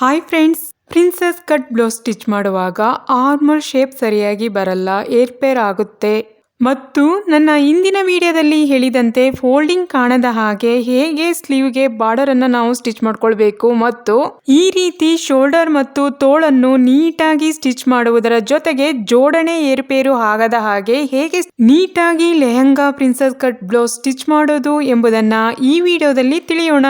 Hi friends princess cut blouse stitch ಮಾಡುವಾಗ armhole shape ಸರಿಯಾಗಿ ಬರಲ್ಲ ಏರ್ಪೇರ್ ಆಗುತ್ತೆ. ಮತ್ತು ನನ್ನ ಇಂದಿನ ವಿಡಿಯೋದಲ್ಲಿ ಹೇಳಿದಂತೆ ಫೋಲ್ಡಿಂಗ್ ಕಾಣದ ಹಾಗೆ ಹೇಗೆ ಸ್ಲೀವ್ಗೆ ಬಾರ್ಡರ್ ಅನ್ನ ನಾವು ಸ್ಟಿಚ್ ಮಾಡ್ಕೊಳ್ಬೇಕು ಮತ್ತು ಈ ರೀತಿ ಶೋಲ್ಡರ್ ಮತ್ತು ತೋಳನ್ನು ನೀಟಾಗಿ ಸ್ಟಿಚ್ ಮಾಡುವುದರ ಜೊತೆಗೆ ಜೋಡಣೆ ಏರುಪೇರು ಆಗದ ಹಾಗೆ ಹೇಗೆ ನೀಟಾಗಿ lehenga princess cut blouse stitch ಮಾಡೋದು ಎಂಬುದನ್ನ ಈ ವಿಡಿಯೋದಲ್ಲಿ ತಿಳಿಯೋಣ.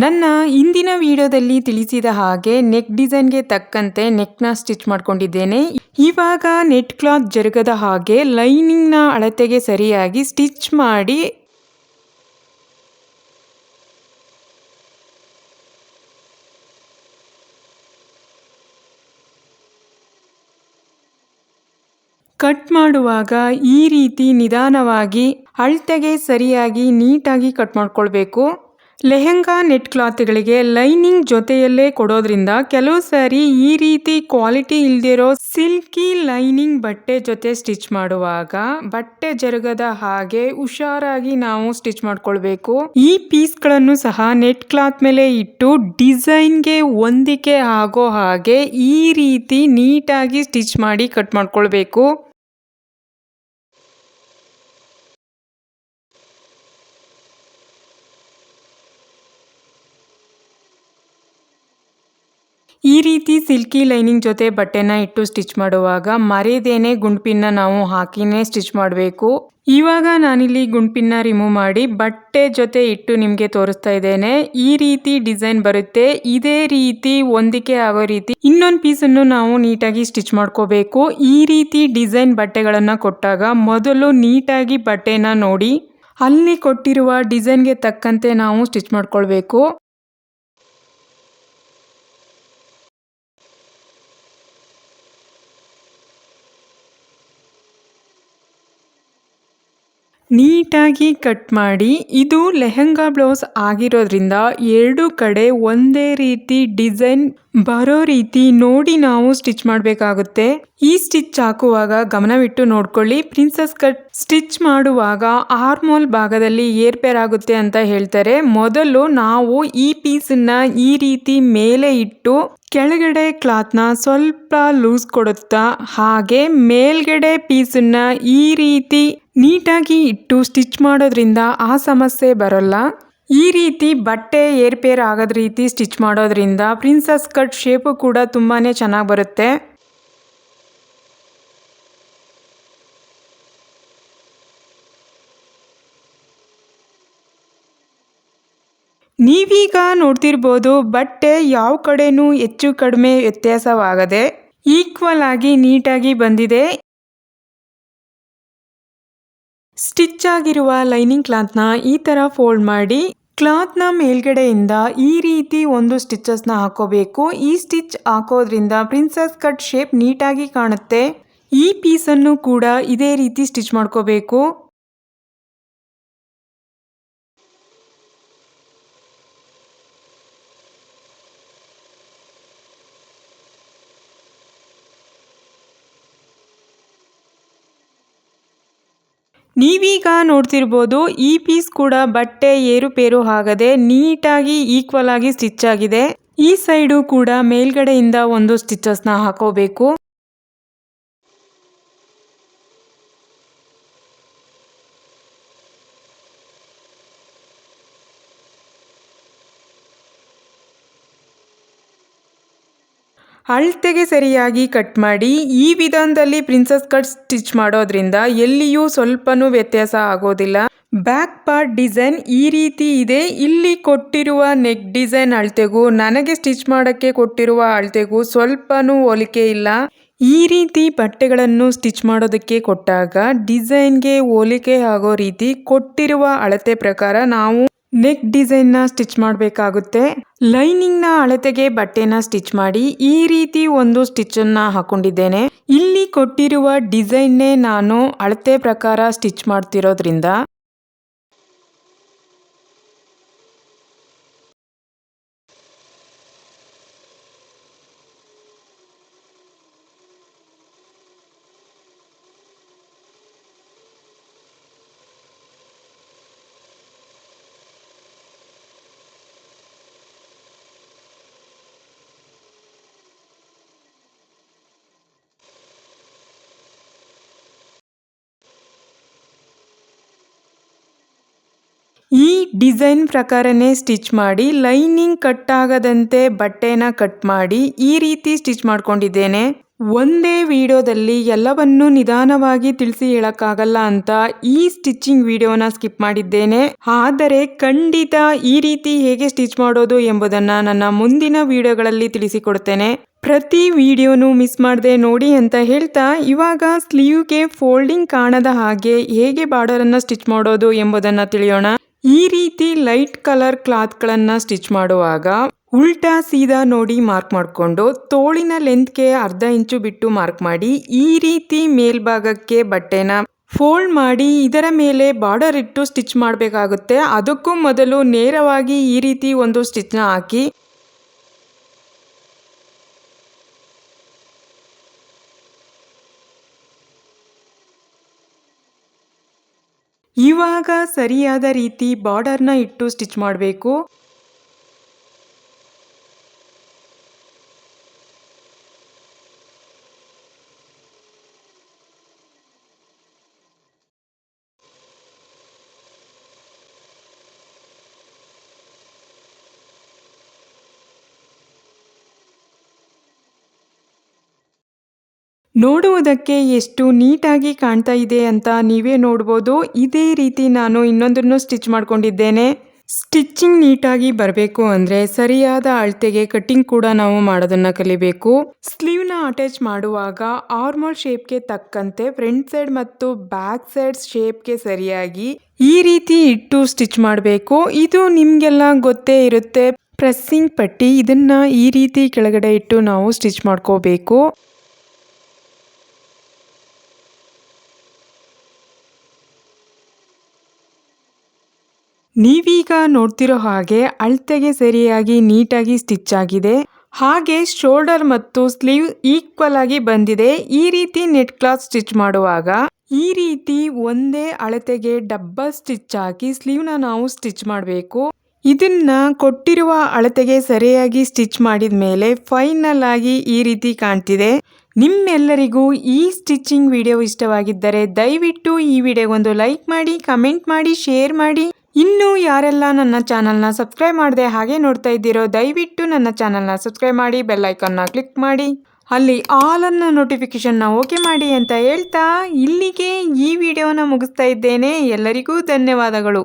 ನನ್ನ ಇಂದಿನ ವಿಡಿಯೋದಲ್ಲಿ ತಿಳಿಸಿದ ಹಾಗೆ ನೆಕ್ ಡಿಸೈನ್ಗೆ ತಕ್ಕಂತೆ ನೆಕ್ನ ಸ್ಟಿಚ್ ಮಾಡ್ಕೊಂಡಿದ್ದೇನೆ. ಇವಾಗ ನೆಟ್ ಕ್ಲಾತ್ ಜರುಗದ ಹಾಗೆ ಲೈನಿಂಗ್ನ ಅಳತೆಗೆ ಸರಿಯಾಗಿ ಸ್ಟಿಚ್ ಮಾಡಿ ಕಟ್ ಮಾಡುವಾಗ ಈ ರೀತಿ ನಿಧಾನವಾಗಿ ಅಳತೆಗೆ ಸರಿಯಾಗಿ ನೀಟಾಗಿ ಕಟ್ ಮಾಡ್ಕೊಳ್ಬೇಕು. ಲೆಹೆಂಗಾ ನೆಟ್ ಕ್ಲಾತ್ಗಳಿಗೆ ಲೈನಿಂಗ್ ಜೊತೆಯಲ್ಲೇ ಕೊಡೋದ್ರಿಂದ ಕೆಲವು ಸಾರಿ ಈ ರೀತಿ ಕ್ವಾಲಿಟಿ ಇಲ್ದಿರೋ ಸಿಲ್ಕಿ ಲೈನಿಂಗ್ ಬಟ್ಟೆ ಜೊತೆ ಸ್ಟಿಚ್ ಮಾಡುವಾಗ ಬಟ್ಟೆ ಜರುಗದ ಹಾಗೆ ಹುಷಾರಾಗಿ ನಾವು ಸ್ಟಿಚ್ ಮಾಡ್ಕೊಳ್ಬೇಕು. ಈ ಪೀಸ್ಗಳನ್ನು ಸಹ ನೆಟ್ ಕ್ಲಾತ್ ಮೇಲೆ ಇಟ್ಟು ಡಿಸೈನ್ಗೆ ಹೊಂದಿಕೆ ಆಗೋ ಹಾಗೆ ಈ ರೀತಿ ನೀಟಾಗಿ ಸ್ಟಿಚ್ ಮಾಡಿ ಕಟ್ ಮಾಡ್ಕೊಳ್ಬೇಕು. ಈ ರೀತಿ ಸಿಲ್ಕಿ ಲೈನಿಂಗ್ ಜೊತೆ ಬಟ್ಟೆನ ಇಟ್ಟು ಸ್ಟಿಚ್ ಮಾಡುವಾಗ ಮರೆಯದೇನೆ ಗುಂಡ್ಪಿನ್ನ ನಾವು ಹಾಕಿನೇ ಸ್ಟಿಚ್ ಮಾಡಬೇಕು. ಇವಾಗ ನಾನಿಲ್ಲಿ ಗುಂಡ್ಪಿನ್ನ ರಿಮೂವ್ ಮಾಡಿ ಬಟ್ಟೆ ಜೊತೆ ಇಟ್ಟು ನಿಮಗೆ ತೋರಿಸ್ತಾ ಇದ್ದೇನೆ. ಈ ರೀತಿ ಡಿಸೈನ್ ಬರುತ್ತೆ. ಇದೇ ರೀತಿ ಹೊಂದಿಕೆ ಆಗೋ ರೀತಿ ಇನ್ನೊಂದು ಪೀಸನ್ನು ನಾವು ನೀಟಾಗಿ ಸ್ಟಿಚ್ ಮಾಡ್ಕೋಬೇಕು. ಈ ರೀತಿ ಡಿಸೈನ್ ಬಟ್ಟೆಗಳನ್ನು ಕೊಟ್ಟಾಗ ಮೊದಲು ನೀಟಾಗಿ ಬಟ್ಟೆನ ನೋಡಿ ಅಲ್ಲಿ ಕೊಟ್ಟಿರುವ ಡಿಸೈನ್ಗೆ ತಕ್ಕಂತೆ ನಾವು ಸ್ಟಿಚ್ ಮಾಡ್ಕೊಳ್ಬೇಕು. ನೀಟಾಗಿ ಕಟ್ ಮಾಡಿ, ಇದು ಲೆಹಂಗಾ ಬ್ಲೌಸ್ ಆಗಿರೋದ್ರಿಂದ ಎರಡು ಕಡೆ ಒಂದೇ ರೀತಿ ಡಿಸೈನ್ ಬರೋ ರೀತಿ ನೋಡಿ ನಾವು ಸ್ಟಿಚ್ ಮಾಡಬೇಕಾಗುತ್ತೆ. ಈ ಸ್ಟಿಚ್ ಹಾಕುವಾಗ ಗಮನವಿಟ್ಟು ನೋಡ್ಕೊಳ್ಳಿ. ಪ್ರಿನ್ಸಸ್ ಕಟ್ ಸ್ಟಿಚ್ ಮಾಡುವಾಗ ಆರ್ಮೋಲ್ ಭಾಗದಲ್ಲಿ ಏರ್ಪೇರ್ ಆಗುತ್ತೆ ಅಂತ ಹೇಳ್ತಾರೆ. ಮೊದಲು ನಾವು ಈ ಪೀಸನ್ನ ಈ ರೀತಿ ಮೇಲೆ ಇಟ್ಟು ಕೆಳಗಡೆ ಕ್ಲಾತ್ನ ಸ್ವಲ್ಪ ಲೂಸ್ ಕೊಡುತ್ತಾ ಹಾಗೆ ಮೇಲ್ಗಡೆ ಪೀಸನ್ನ ಈ ರೀತಿ ನೀಟಾಗಿ ಇಟ್ಟು ಸ್ಟಿಚ್ ಮಾಡೋದ್ರಿಂದ ಆ ಸಮಸ್ಯೆ ಬರಲ್ಲ. ಈ ರೀತಿ ಬಟ್ಟೆ ಏರ್ಪೇರ್ ಆಗದ ರೀತಿ ಸ್ಟಿಚ್ ಮಾಡೋದ್ರಿಂದ ಪ್ರಿನ್ಸಸ್ ಕಟ್ ಶೇಪು ಕೂಡ ತುಂಬಾ ಚೆನ್ನಾಗಿ ಬರುತ್ತೆ. ನೀವೀಗ ನೋಡ್ತಿರ್ಬೋದು, ಬಟ್ಟೆ ಯಾವ ಕಡೆನೂ ಹೆಚ್ಚು ಕಡಿಮೆ ವ್ಯತ್ಯಾಸವಾಗದೆ ಈಕ್ವಲ್ ಆಗಿ ನೀಟಾಗಿ ಬಂದಿದೆ. ಸ್ಟಿಚ್ ಆಗಿರುವ ಲೈನಿಂಗ್ ಕ್ಲಾತ್ನ ಈ ಥರ ಫೋಲ್ಡ್ ಮಾಡಿ, ಕ್ಲಾತ್ನ ಮೇಲ್ಗಡೆಯಿಂದ ಈ ರೀತಿ ಒಂದು ಸ್ಟಿಚಸ್ನ ಹಾಕೋಬೇಕು. ಈ ಸ್ಟಿಚ್ ಹಾಕೋದ್ರಿಂದ ಪ್ರಿನ್ಸಸ್ ಕಟ್ ಶೇಪ್ ನೀಟಾಗಿ ಕಾಣುತ್ತೆ. ಈ ಪೀಸನ್ನು ಕೂಡ ಇದೇ ರೀತಿ ಸ್ಟಿಚ್ ಮಾಡ್ಕೋಬೇಕು. ನೀವೀಗ ನೋಡ್ತಿರ್ಬೋದು ಈ ಪೀಸ್ ಕೂಡ ಬಟ್ಟೆ ಏರುಪೇರು ಆಗದೆ ನೀಟಾಗಿ ಈಕ್ವಲ್ ಆಗಿ ಸ್ಟಿಚ್ ಆಗಿದೆ. ಈ ಸೈಡು ಕೂಡ ಮೇಲ್ಗಡೆಯಿಂದ ಒಂದು ಸ್ಟಿಚಸ್ನ ಹಾಕೋಬೇಕು. ಅಳತೆಗೆ ಸರಿಯಾಗಿ ಕಟ್ ಮಾಡಿ, ಈ ವಿಧಾನದಲ್ಲಿ ಪ್ರಿನ್ಸಸ್ ಕಟ್ ಸ್ಟಿಚ್ ಮಾಡೋದ್ರಿಂದ ಎಲ್ಲಿಯೂ ಸ್ವಲ್ಪನೂ ವ್ಯತ್ಯಾಸ ಆಗೋದಿಲ್ಲ. ಬ್ಯಾಕ್ ಪಾರ್ಟ್ ಡಿಸೈನ್ ಈ ರೀತಿ ಇದೆ. ಇಲ್ಲಿ ಕೊಟ್ಟಿರುವ ನೆಕ್ ಡಿಸೈನ್ ಅಳತೆಗೂ, ನನಗೆ ಸ್ಟಿಚ್ ಮಾಡೋಕ್ಕೆ ಕೊಟ್ಟಿರುವ ಅಳತೆಗೂ ಸ್ವಲ್ಪನೂ ಹೋಲಿಕೆ ಇಲ್ಲ. ಈ ರೀತಿ ಬಟ್ಟೆಗಳನ್ನು ಸ್ಟಿಚ್ ಮಾಡೋದಕ್ಕೆ ಕೊಟ್ಟಾಗ ಡಿಸೈನ್ಗೆ ಹೋಲಿಕೆ ಆಗೋ ರೀತಿ ಕೊಟ್ಟಿರುವ ಅಳತೆ ಪ್ರಕಾರ ನಾವು ನೆಕ್ ಡಿಸೈನ್ನ ಸ್ಟಿಚ್ ಮಾಡಬೇಕಾಗುತ್ತೆ. ಲೈನಿಂಗ್ನ ಅಳತೆಗೆ ಬಟ್ಟೆನ ಸ್ಟಿಚ್ ಮಾಡಿ ಈ ರೀತಿ ಒಂದು ಸ್ಟಿಚ್ಚನ್ನು ಹಾಕೊಂಡಿದ್ದೇನೆ. ಇಲ್ಲಿ ಕೊಟ್ಟಿರುವ ಡಿಸೈನ್ನೇ ನಾನು ಅಳತೆ ಪ್ರಕಾರ ಸ್ಟಿಚ್ ಮಾಡ್ತಿರೋದ್ರಿಂದ ಡಿಸೈನ್ ಪ್ರಕಾರನೇ ಸ್ಟಿಚ್ ಮಾಡಿ, ಲೈನಿಂಗ್ ಕಟ್ ಆಗದಂತೆ ಬಟ್ಟೆನ ಕಟ್ ಮಾಡಿ ಈ ರೀತಿ ಸ್ಟಿಚ್ ಮಾಡ್ಕೊಂಡಿದ್ದೇನೆ. ಒಂದೇ ವಿಡಿಯೋದಲ್ಲಿ ಎಲ್ಲವನ್ನೂ ನಿಧಾನವಾಗಿ ತಿಳಿಸಿ ಹೇಳಕ್ಕಾಗಲ್ಲ ಅಂತ ಈ ಸ್ಟಿಚಿಂಗ್ ವಿಡಿಯೋನ ಸ್ಕಿಪ್ ಮಾಡಿದ್ದೇನೆ. ಆದರೆ ಖಂಡಿತ ಈ ರೀತಿ ಹೇಗೆ ಸ್ಟಿಚ್ ಮಾಡೋದು ಎಂಬುದನ್ನ ನನ್ನ ಮುಂದಿನ ವಿಡಿಯೋಗಳಲ್ಲಿ ತಿಳಿಸಿಕೊಡ್ತೇನೆ. ಪ್ರತಿ ವಿಡಿಯೋನು ಮಿಸ್ ಮಾಡದೆ ನೋಡಿ ಅಂತ ಹೇಳ್ತಾ, ಇವಾಗ ಸ್ಲೀವ್ಗೆ ಫೋಲ್ಡಿಂಗ್ ಕಾಣದ ಹಾಗೆ ಹೇಗೆ ಬಾರ್ಡರ್ ಅನ್ನ ಸ್ಟಿಚ್ ಮಾಡೋದು ಎಂಬುದನ್ನ ತಿಳಿಯೋಣ. ಈ ರೀತಿ ಲೈಟ್ ಕಲರ್ ಕ್ಲಾತ್ಗಳನ್ನು ಸ್ಟಿಚ್ ಮಾಡುವಾಗ ಉಲ್ಟಾ ಸೀದಾ ನೋಡಿ ಮಾರ್ಕ್ ಮಾಡಿಕೊಂಡು ತೋಳಿನ ಲೆಂತ್ಗೆ ಅರ್ಧ ಇಂಚು ಬಿಟ್ಟು ಮಾರ್ಕ್ ಮಾಡಿ ಈ ರೀತಿ ಮೇಲ್ಭಾಗಕ್ಕೆ ಬಟ್ಟೆನ ಫೋಲ್ಡ್ ಮಾಡಿ ಇದರ ಮೇಲೆ ಬಾರ್ಡರ್ ಇಟ್ಟು ಸ್ಟಿಚ್ ಮಾಡಬೇಕಾಗುತ್ತೆ. ಅದಕ್ಕೂ ಮೊದಲು ನೇರವಾಗಿ ಈ ರೀತಿ ಒಂದು ಸ್ಟಿಚ್ನ ಹಾಕಿ ಇವಾಗ ಸರಿಯಾದ ರೀತಿ ಬಾರ್ಡರ್ನ ಇಟ್ಟು ಸ್ಟಿಚ್ ಮಾಡಬೇಕು. ನೋಡುವುದಕ್ಕೆ ಎಷ್ಟು ನೀಟಾಗಿ ಕಾಣ್ತಾ ಇದೆ ಅಂತ ನೀವೇ ನೋಡ್ಬೋದು. ಇದೇ ರೀತಿ ನಾನು ಇನ್ನೊಂದನ್ನು ಸ್ಟಿಚ್ ಮಾಡ್ಕೊಂಡಿದ್ದೇನೆ. ಸ್ಟಿಚ್ಚಿಂಗ್ ನೀಟಾಗಿ ಬರಬೇಕು ಅಂದರೆ ಸರಿಯಾದ ಅಳತೆಗೆ ಕಟ್ಟಿಂಗ್ ಕೂಡ ನಾವು ಮಾಡೋದನ್ನು ಕಲಿಬೇಕು. ಸ್ಲೀವ್ನ ಅಟ್ಯಾಚ್ ಮಾಡುವಾಗ ಆರ್ಮಲ್ ಶೇಪ್ಗೆ ತಕ್ಕಂತೆ ಫ್ರಂಟ್ ಸೈಡ್ ಮತ್ತು ಬ್ಯಾಕ್ ಸೈಡ್ ಶೇಪ್ಗೆ ಸರಿಯಾಗಿ ಈ ರೀತಿ ಇಟ್ಟು ಸ್ಟಿಚ್ ಮಾಡಬೇಕು. ಇದು ನಿಮಗೆಲ್ಲ ಗೊತ್ತೇ ಇರುತ್ತೆ. ಪ್ರೆಸ್ಸಿಂಗ್ ಪಟ್ಟಿ ಇದನ್ನು ಈ ರೀತಿ ಕೆಳಗಡೆ ಇಟ್ಟು ನಾವು ಸ್ಟಿಚ್ ಮಾಡ್ಕೋಬೇಕು. ನೀವೀಗ ನೋಡ್ತಿರೋ ಹಾಗೆ ಅಳತೆಗೆ ಸರಿಯಾಗಿ ನೀಟಾಗಿ ಸ್ಟಿಚ್ ಆಗಿದೆ. ಹಾಗೆ ಶೋಲ್ಡರ್ ಮತ್ತು ಸ್ಲೀವ್ ಈಕ್ವಲ್ ಆಗಿ ಬಂದಿದೆ. ಈ ರೀತಿ ನೆಟ್ ಕ್ಲಾತ್ ಸ್ಟಿಚ್ ಮಾಡುವಾಗ ಈ ರೀತಿ ಒಂದೇ ಅಳತೆಗೆ ಡಬ್ಬಲ್ ಸ್ಟಿಚ್ ಹಾಕಿ ಸ್ಲೀವ್ನ ನಾವು ಸ್ಟಿಚ್ ಮಾಡಬೇಕು. ಇದನ್ನ ಕೊಟ್ಟಿರುವ ಅಳತೆಗೆ ಸರಿಯಾಗಿ ಸ್ಟಿಚ್ ಮಾಡಿದ ಮೇಲೆ ಫೈನಲ್ ಆಗಿ ಈ ರೀತಿ ಕಾಣ್ತಿದೆ. ನಿಮ್ಮೆಲ್ಲರಿಗೂ ಈ ಸ್ಟಿಚಿಂಗ್ ವಿಡಿಯೋ ಇಷ್ಟವಾಗಿದ್ದರೆ ದಯವಿಟ್ಟು ಈ ವಿಡಿಯೋಗೊಂದು ಲೈಕ್ ಮಾಡಿ, ಕಮೆಂಟ್ ಮಾಡಿ, ಶೇರ್ ಮಾಡಿ. ಇನ್ನು ಯಾರೆಲ್ಲ ನನ್ನ ಚಾನಲ್ನ ಸಬ್ಸ್ಕ್ರೈಬ್ ಮಾಡದೆ ಹಾಗೆ ನೋಡ್ತಾ ಇದ್ದೀರೋ, ದಯವಿಟ್ಟು ನನ್ನ ಚಾನಲ್ನ ಸಬ್ಸ್ಕ್ರೈಬ್ ಮಾಡಿ, ಬೆಲ್ ಐಕಾನ್ನ ಕ್ಲಿಕ್ ಮಾಡಿ. ಅಲ್ಲಿ ಆಲ್ ಅನ್ನ ನೋಟಿಫಿಕೇಶನ್ನ ಓಕೆ ಮಾಡಿ ಅಂತ ಹೇಳ್ತಾ ಇಲ್ಲಿಗೆ ಈ ವಿಡಿಯೋನ ಮುಗಿಸ್ತಾ ಇದ್ದೇನೆ. ಎಲ್ಲರಿಗೂ ಧನ್ಯವಾದಗಳು.